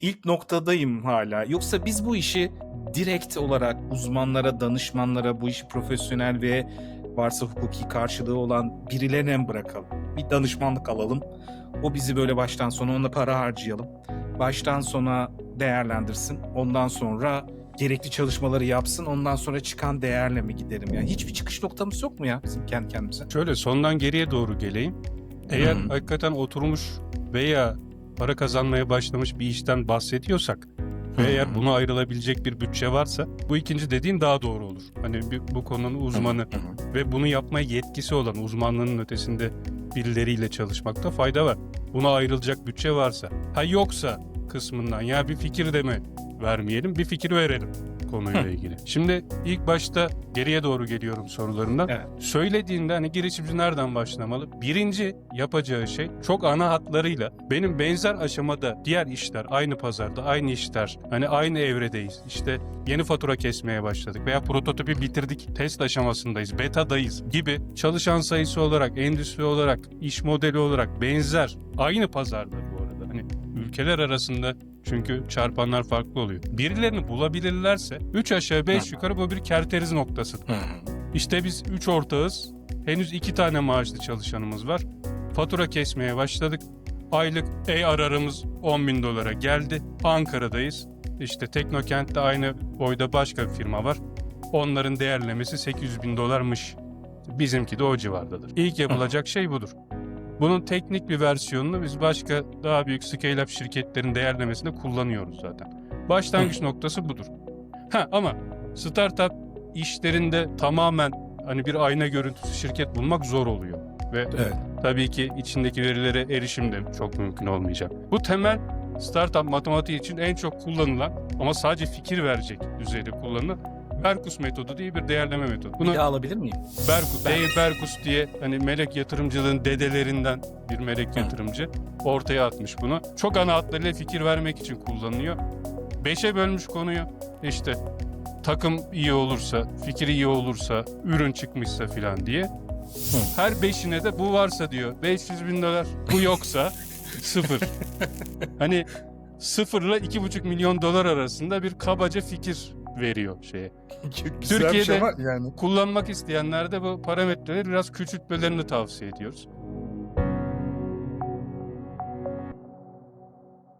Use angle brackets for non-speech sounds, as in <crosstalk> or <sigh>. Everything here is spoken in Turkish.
ilk noktadayım hala. Yoksa biz bu işi direkt olarak uzmanlara, danışmanlara, bu işi profesyonel ve varsa hukuki karşılığı olan birilerine mi bırakalım? Bir danışmanlık alalım. O bizi böyle baştan sona ona para harcayalım. Baştan sona değerlendirsin. Ondan sonra gerekli çalışmaları yapsın. Ondan sonra çıkan değerle mi giderim? Yani hiçbir çıkış noktamız yok mu ya bizim kendi kendimize? Şöyle sondan geriye doğru geleyim. Eğer hı. hakikaten oturmuş veya para kazanmaya başlamış bir işten bahsediyorsak ve eğer buna ayrılabilecek bir bütçe varsa bu ikinci dediğin daha doğru olur. Hani bir- bu konunun uzmanı ve bunu yapmaya yetkisi olan uzmanlığının ötesinde birileriyle çalışmakta fayda var. Buna ayrılacak bütçe varsa. Ha yoksa kısmından ya bir fikir de mi vermeyelim bir fikir verelim konuyla ilgili. Şimdi ilk başta geriye doğru geliyorum sorularından. Evet. Söylediğinde hani girişimci nereden başlamalı? Birinci yapacağı şey çok ana hatlarıyla benim benzer aşamada diğer işler aynı pazarda aynı işler hani aynı evredeyiz. İşte yeni fatura kesmeye başladık veya prototipi bitirdik test aşamasındayız betadayız gibi çalışan sayısı olarak endüstri olarak iş modeli olarak benzer aynı pazarda bu arada. Hani ülkeler arasında çünkü çarpanlar farklı oluyor. Birilerini bulabilirlerse 3 aşağı 5 yukarı bu bir kerteriz noktası. Hı hı. İşte biz 3 ortağız. Henüz 2 tane maaşlı çalışanımız var. Fatura kesmeye başladık. Aylık ARR'ımız 10 bin dolara geldi. Ankara'dayız. İşte Teknokent'te aynı boyda başka bir firma var. Onların değerlemesi 800 bin dolarmış. Bizimki de o civardadır. İlk yapılacak şey budur. Bunun teknik bir versiyonunu biz başka daha büyük scale-up şirketlerin değerlemesinde kullanıyoruz zaten. Başlangıç noktası budur. Ha ama startup işlerinde tamamen hani bir ayna görüntüsü şirket bulmak zor oluyor. Ve Evet. tabii ki içindeki verilere erişim de çok mümkün olmayacak. Bu temel startup matematiği için en çok kullanılan ama sadece fikir verecek düzeyde kullanılan Berkus metodu diye bir değerleme metodu. Bunu Bir daha alabilir miyim? Berkus, Ber- Dave Berkus diye hani melek yatırımcılığın dedelerinden bir melek Hı. yatırımcı ortaya atmış bunu. Çok ana hatlarıyla fikir vermek için kullanılıyor. Beşe bölmüş konuyu. İşte takım iyi olursa, fikir iyi olursa, ürün çıkmışsa filan diye. Her beşine de bu varsa diyor 500 bin dolar, bu yoksa <laughs> sıfır. hani sıfırla iki buçuk milyon dolar arasında bir kabaca fikir veriyor şeye. Güzel şey Türkiye'de- ama yani. Kullanmak isteyenler de bu parametreleri biraz küçültmelerini tavsiye ediyoruz.